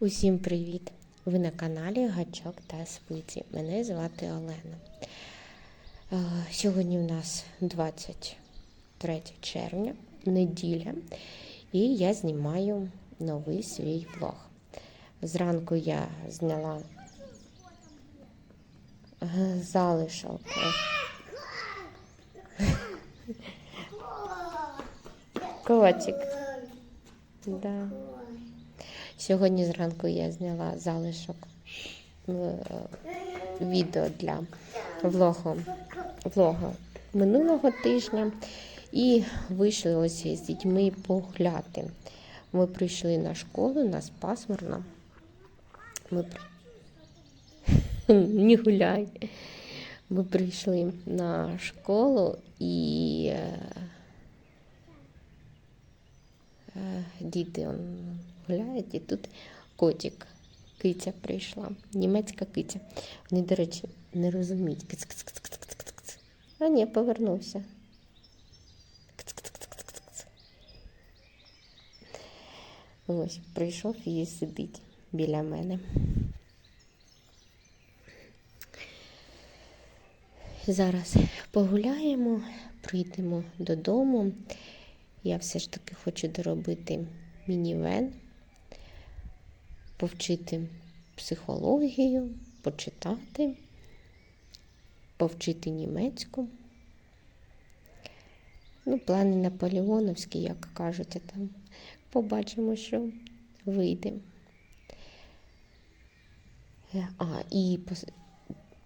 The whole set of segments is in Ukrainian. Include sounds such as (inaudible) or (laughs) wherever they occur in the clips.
Усім привіт! Ви на каналі Гачок та Спиці. Мене звати Олена. Е, Сьогодні в нас 23 червня, неділя, і я знімаю новий свій влог. Зранку я зняла е, залишок. Котик. Да. Сьогодні зранку я зняла залишок е, відео для влогу, влогу минулого тижня. І вийшли ось з дітьми погуляти. Ми прийшли на школу, нас пасмурно. Ми. (laughs) Не гуляй. Ми прийшли на школу і е, е, діти он, гуляють, і тут котик, киця прийшла, німецька киця. Вони, до речі, не розуміють. Киц, киц, киц, киц, киц, киц. А ні, повернувся. Киц, киц, киц, киц, киц. Ось, прийшов і сидить біля мене. Зараз погуляємо, прийдемо додому. Я все ж таки хочу доробити мінівен, повчити психологію, почитати, повчити німецьку. Ну, плани наполеоновські, як кажуть, там побачимо, що вийде. Е, А, і,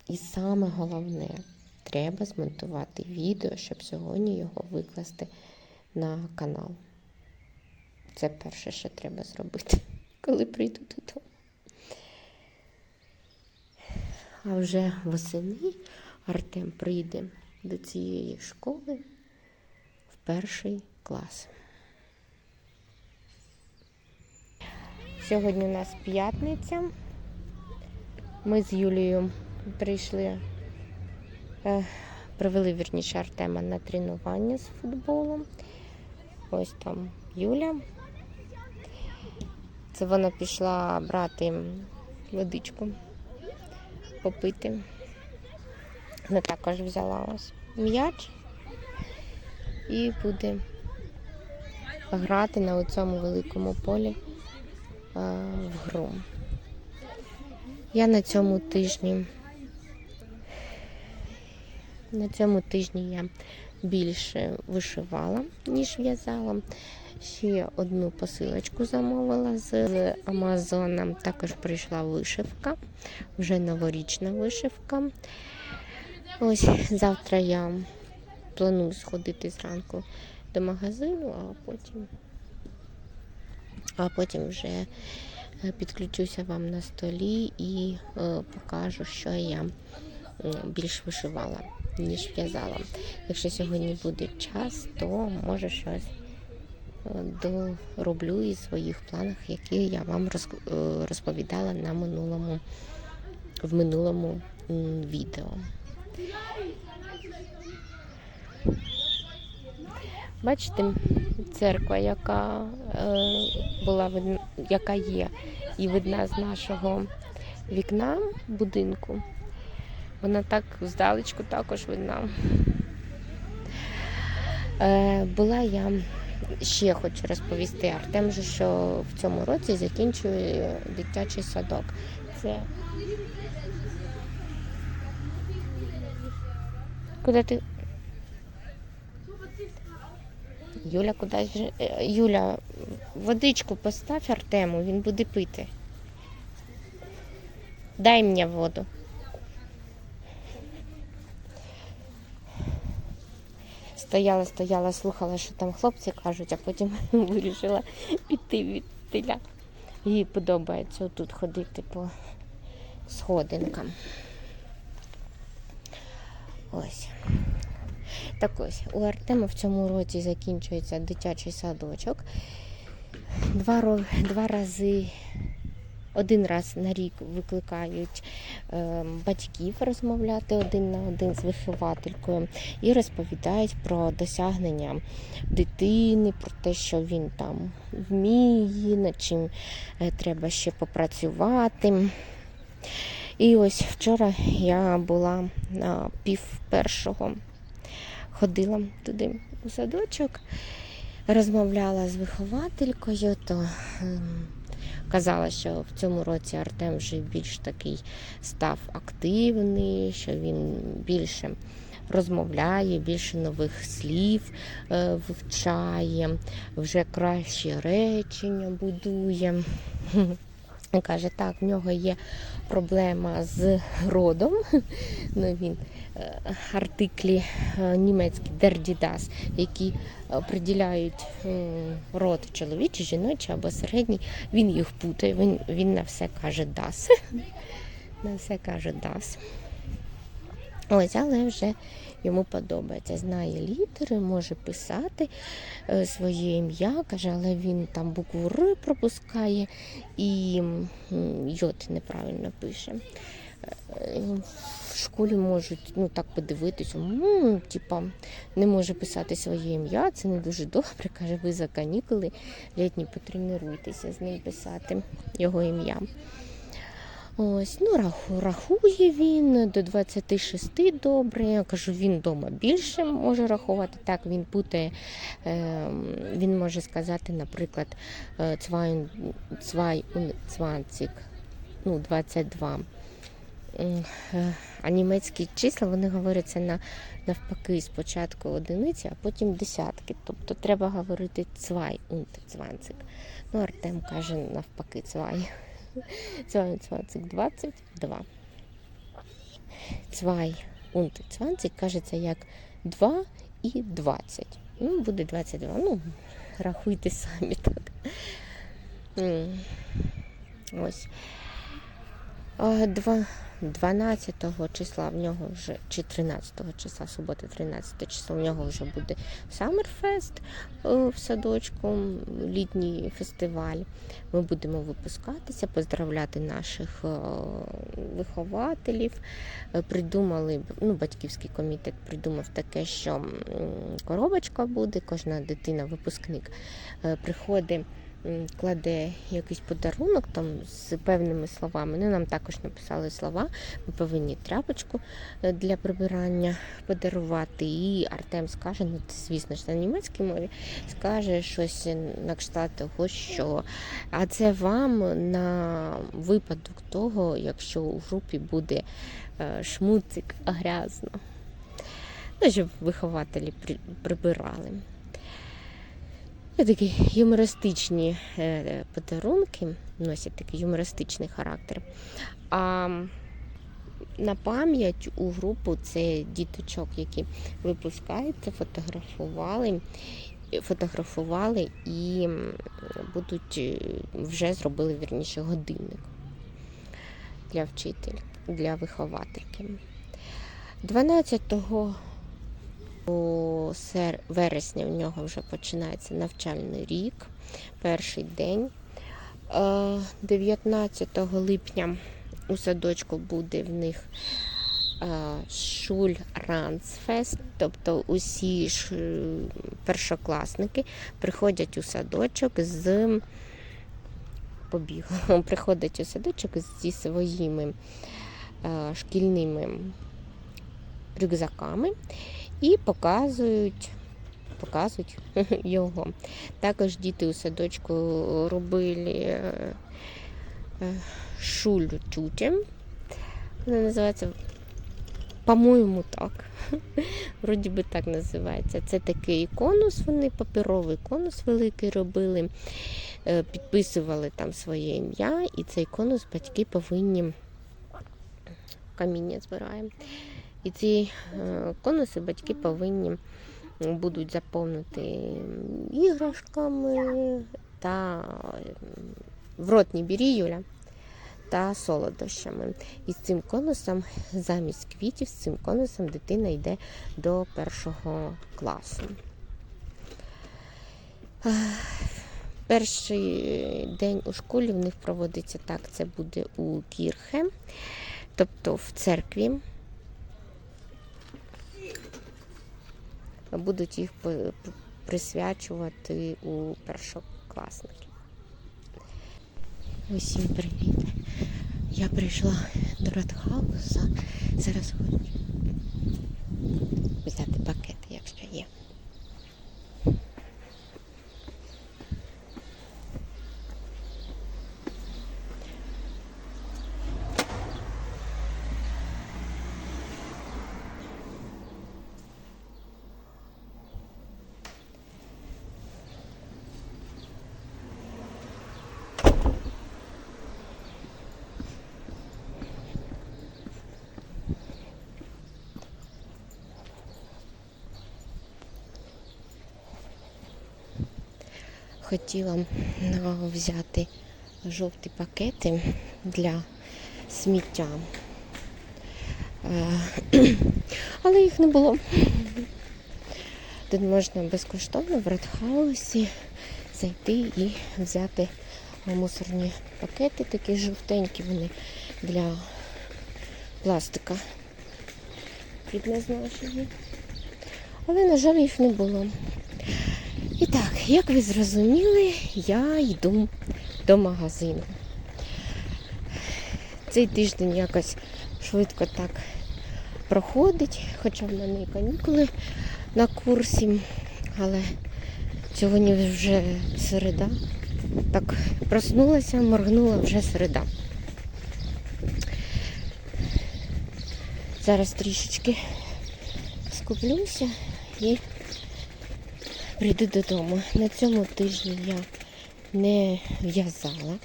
і саме головне, треба змонтувати відео, щоб сьогодні його викласти на канал. Це перше, що треба зробити, коли прийду додому. А вже восени Артем прийде до цієї школи в перший клас. Сьогодні у нас п'ятниця. Ми з Юлією прийшли, е, привели вірніше Артема на тренування з футболом. Ось там Юля. Це вона пішла брати водичку попити. Вона також взяла ось м'яч і буде грати на цьому великому полі е, в гру. Я на цьому тижні на цьому тижні я більше вишивала, ніж в'язала. Ще одну посилочку замовила з Амазона. Також прийшла вишивка, вже новорічна вишивка. Ось завтра я планую сходити зранку до магазину, а потім, а потім вже е, підключуся вам на столі і е, покажу, що я більш вишивала, ніж в'язала. Якщо сьогодні буде час, то може щось дороблю із своїх планах, які я вам е, розповідала на минулому, в минулому відео. Бачите, церква, яка е, була яка є і видна з нашого вікна будинку. Вона так здалечку також видна. Е, була я ще хочу розповісти Артем, що в цьому році закінчує дитячий садок. Це куди ти? Юля кудись е, Юля, водичку постав Артему, він буде пити. Дай мені воду. Стояла, стояла, слухала, що там хлопці кажуть, а потім (laughs) вирішила піти від теля. Їй подобається тут ходити по сходинкам. Ось. Так ось, у Артема в цьому році закінчується дитячий садочок. Два, два рази один раз на рік викликають е, батьків розмовляти один на один з вихователькою і розповідають про досягнення дитини, про те, що він там вміє, над чим е, треба ще попрацювати. І ось вчора я була на пів першого, ходила туди у садочок, розмовляла з вихователькою, то ем, казала, що в цьому році Артем вже більш такий став активний, що він більше розмовляє, більше нових слів е, вивчає, вже кращі речення будує. Каже, так, в нього є проблема з родом. (laughs) Ну, він е, артиклі е, німецькі дердідас, які приділяють м, род чоловічий, жіночий або середній. Він їх путає, він, він на все каже дас. (laughs) На все каже дас. Ось, але вже йому подобається. Знає літери, може писати е, своє ім'я, каже, але він там букву Р пропускає і йод неправильно пише. Е, В школі можуть ну, так подивитися, ну, типа, не може писати своє ім'я, це не дуже добре. (laughs) Каже, ви за канікули літні потренуйтеся з ним писати його ім'я. Ось, ну раху, рахує він до 26 добре. Я кажу, він вдома більше може рахувати. Так, він путає, е, він може сказати, наприклад, е, zwei und 20, ну, 22. Е, А німецькі числа вони говоряться на навпаки спочатку одиниці, а потім десятки. Тобто треба говорити zwei und 20. Ну, Артем каже навпаки, zwei. 22, 22. 2 und 20 кажеться як 2 і 20. Ну, буде 22. Ну, рахуйте самі так. Ось. А, два- 12 числа в нього вже, чи 13 числа, субота, 13 число, в нього вже буде е, в садочку, літній фестиваль. Ми будемо випускатися, поздравляти наших е, вихователів. Е, Придумали, ну, батьківський комітет придумав таке, що коробочка буде, кожна дитина, випускник е, приходить. Кладе якийсь подарунок там з певними словами. Ну, нам також написали слова. Ми повинні тряпочку е, для прибирання подарувати. І Артем скаже, ну це, звісно ж на німецькій мові, скаже щось на кшталт того, що а це вам на випадок того, якщо у групі буде е, шмуцик грязно. Ну, щоб вихователі при- прибирали. І такі юмористичні е, подарунки носять такий юмористичний характер. А на пам'ять у групу це діточок, які випускаються, фотографували, фотографували і будуть е, вже зробили вірніше годинник для вчителя, для виховательки. 12 сер- вересня в нього вже починається навчальний рік, перший день. Е, 19 липня у садочку буде в них Шуль Рансфест, тобто усі е, першокласники приходять у садочок з побігом, (laughs) приходять у садочок зі своїми е, шкільними рюкзаками і показують, показують (laughs) його. Також діти у садочку робили е, е, шулю тютем. Вона називається, по-моєму, так. (laughs) Вроді би так називається. Це такий конус, вони паперовий конус великий робили, е, підписували там своє ім'я, і цей конус батьки повинні каміння збираємо. І ці е, конуси батьки повинні будуть заповнити іграшками та в рот не бері, Юля, та солодощами. І з цим конусом, замість квітів, з цим конусом дитина йде до першого класу. Перший день у школі в них проводиться так, це буде у Кірхе, тобто в церкві. Будуть їх присвячувати у першокласників. Усім привіт! Я прийшла до Радхауса. Зараз хочу взяти пакет, якщо є. Хотіла взяти жовті пакети для сміття. Е, (clears throat) Але їх не було. Тут можна безкоштовно в Редхаусі зайти і взяти мусорні пакети, такі жовтенькі вони для пластика підназначені. Але, на жаль, їх не було. Так, як ви зрозуміли, я йду до магазину. Цей тиждень якось швидко так проходить, хоча в мене і канікули на курсі, але сьогодні вже середа. Так, проснулася, моргнула вже середа. Зараз трішечки скуплюся і прийду додому. На цьому тижні я не в'язала,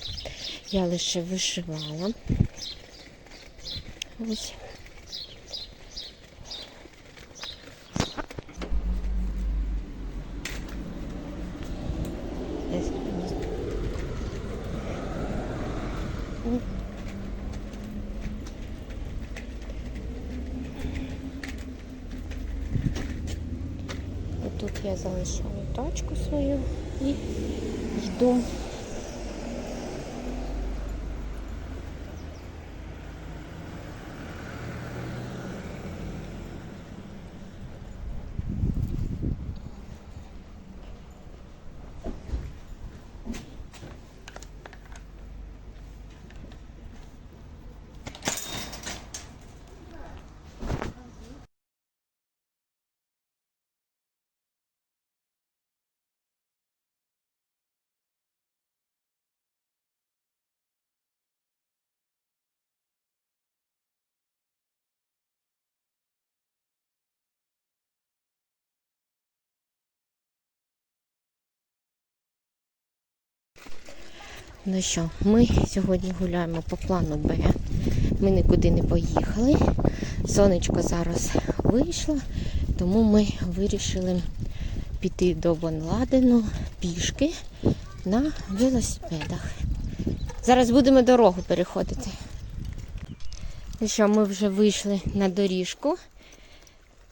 я лише вишивала. Ось. Десь. Ой. Тут я залишаю тачку свою і йду. Ну що, ми сьогодні гуляємо по плану Б. Ми нікуди не поїхали. Сонечко зараз вийшло, тому ми вирішили піти до Бонладену пішки на велосипедах. Зараз будемо дорогу переходити. Ну що, ми вже вийшли на доріжку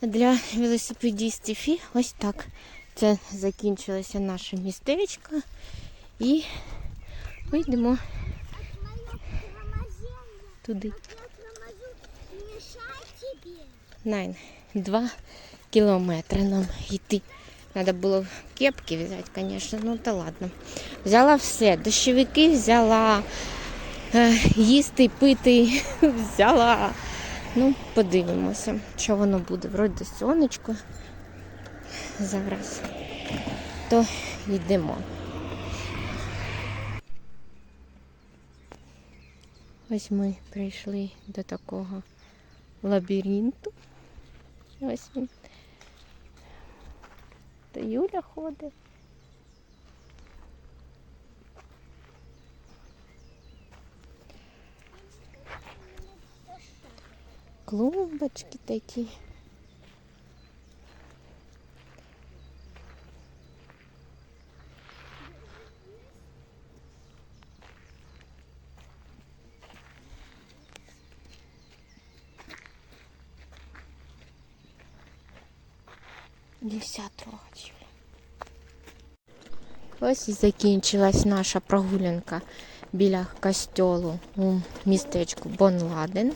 для велосипедістів. І ось так. Це закінчилося наше містечко. І ми йдемо туди. Найн. Два кілометри нам йти. Треба було кепки взяти, звісно, ну та ладно. Взяла все. Дощовики взяла, е, їсти, пити (laughs) взяла. Ну, подивимося, що воно буде. Вроді сонечко. Зараз. То йдемо. Ось ми прийшли до такого лабіринту. Ось він. То Юля ходить. Клумбочки такі. Нельзя трогать. Юля. Ось і закінчилась наша прогулянка біля костьолу у містечку Бон-Ладен.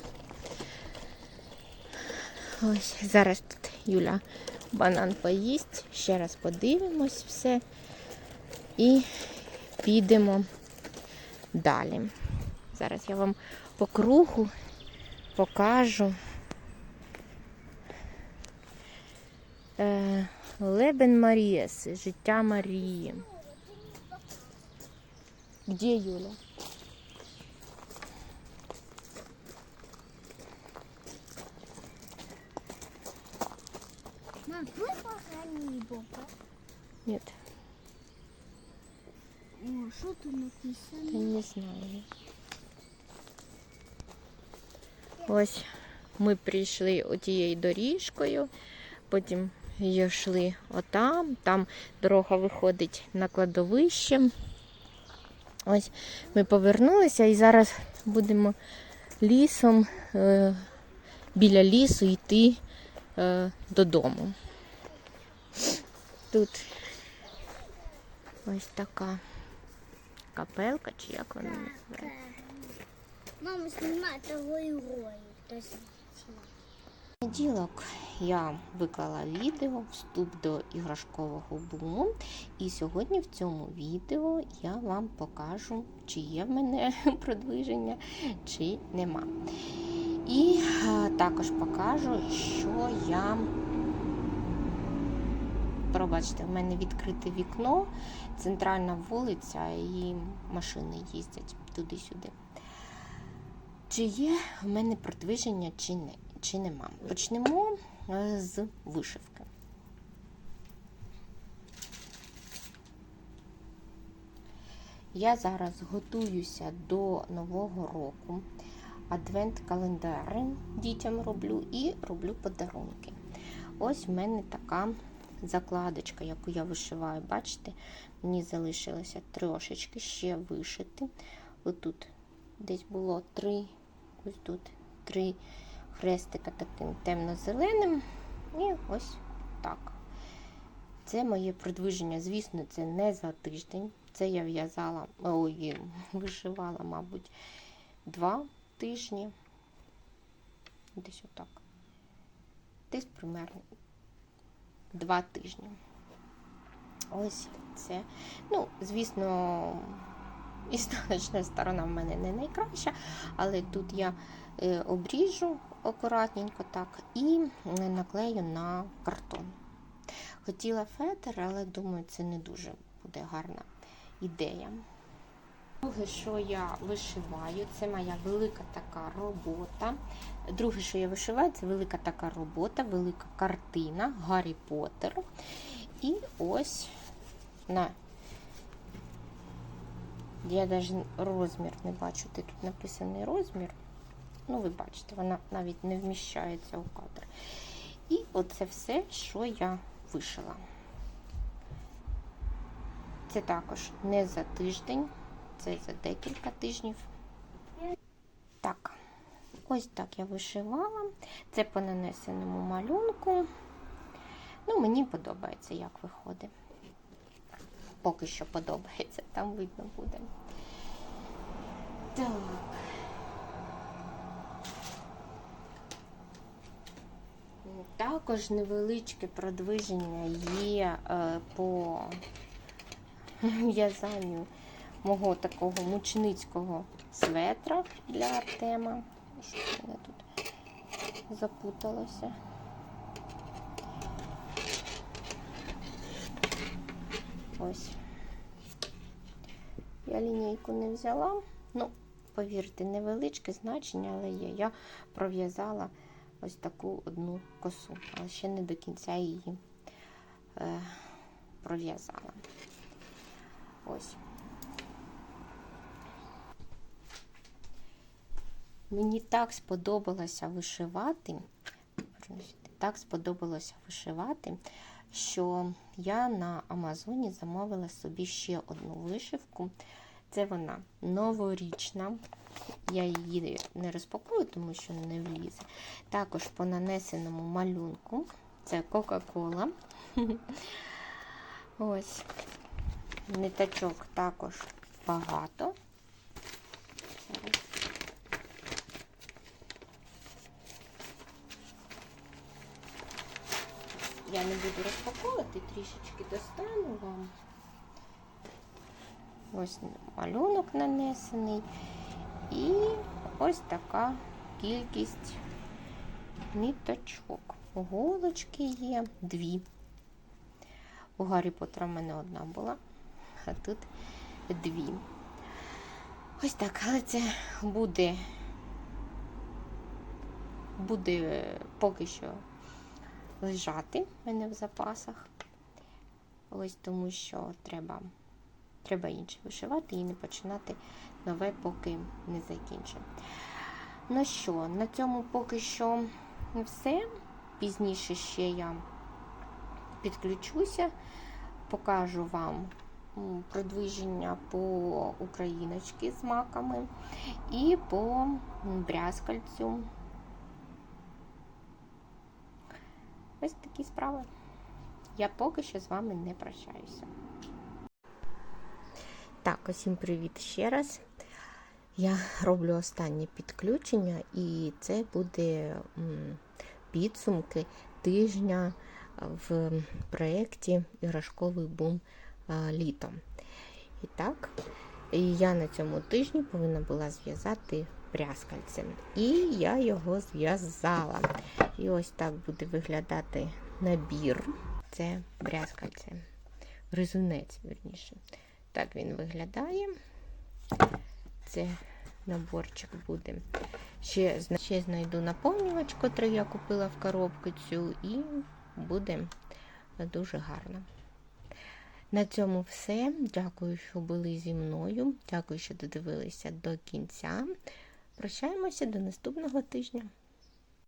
Ось зараз тут Юля банан поїсть. Ще раз подивимось все. І підемо далі. Зараз я вам по кругу покажу. Лебен Марієси, життя Марії. Где Юля? Мам, твой похоронили Бога? Нет, О, что я написано? не знаю. Ось ми прийшли отією доріжкою, потім йшли отам, там дорога виходить на кладовище. Ось ми повернулися і зараз будемо лісом е, біля лісу йти е, додому. Тут ось така капелка, чи як вона називається. Мама, снимай того. То есть, Понеділок я виклала відео вступ до іграшкового буму. І сьогодні в цьому відео я вам покажу, чи є в мене (laughs) продвиження, чи нема. І також покажу, що я. Пробачте, в мене відкрите вікно, центральна вулиця, і машини їздять туди-сюди. Чи є в мене продвиження, чи не чи нема. Почнемо е, з вишивки. Я зараз готуюся до Нового року. Адвент-календари дітям роблю і роблю подарунки. Ось в мене така закладочка, яку я вишиваю. Бачите, мені залишилося трошечки ще вишити. Отут десь було три, ось тут три хрестика таким темно-зеленим. І ось так. Це моє продвиження. Звісно, це не за тиждень. Це я в'язала, ой, вишивала, мабуть, два тижні. Десь отак. Десь примерно два тижні. Ось це. Ну, звісно, істоначна сторона в мене не найкраща, але тут я е, обріжу акуратненько так і наклею на картон. Хотіла фетр, але думаю, це не дуже буде гарна ідея. Друге, що я вишиваю, це моя велика така робота. Друге, що я вишиваю, це велика така робота, велика картина Гаррі Поттер. І ось на я навіть розмір не бачу, де тут написаний розмір. Ну, ви бачите, вона навіть не вміщається у кадр. І оце все, що я вишила. Це також не за тиждень, це за декілька тижнів. Так, ось так я вишивала. Це по нанесеному малюнку. Ну, мені подобається, як виходить. Поки що подобається, там видно буде. Так. Також невеличке продвиження є е, по (laughs) в'язанню мого такого мученицького светра для Артема. Що мене тут запуталося? Ось. Я лінійку не взяла. Ну, повірте, невеличке значення, але є. Я пров'язала ось таку одну косу, але ще не до кінця її е, пров'язала. Ось. Мені так сподобалося вишивати, так сподобалося вишивати, що я на Амазоні замовила собі ще одну вишивку. Це вона новорічна. Я її не розпакую, тому що не влізе. Також по нанесеному малюнку. Це Кока-Кола. (laughs) Ось. Ниточок також багато. Я не буду розпаковувати, трішечки достану вам. Ось малюнок нанесений. І ось така кількість ниточок. Голочки є дві. У Гаррі Поттера в мене одна була, а тут дві. Ось так, але це буде, буде поки що лежати в мене в запасах. Ось тому що треба, треба інше вишивати і не починати нове, поки не закінчу. Ну що, на цьому поки що все. Пізніше ще я підключуся, покажу вам продвиження по україночки з маками і по брязкальцю. Ось такі справи. Я поки що з вами не прощаюся. Так, усім привіт ще раз. Я роблю останнє підключення, і це буде підсумки тижня в проєкті Іграшковий бум літом. І так, я на цьому тижні повинна була зв'язати брязкальцем. І я його зв'язала. І ось так буде виглядати набір. Це брязкальце. Гризунець, верніше. Так він виглядає. Це наборчик буде. Ще, ще знайду наповнювач, котрий я купила в коробку цю, і буде дуже гарно. На цьому все. Дякую, що були зі мною. Дякую, що додивилися до кінця. Прощаємося до наступного тижня.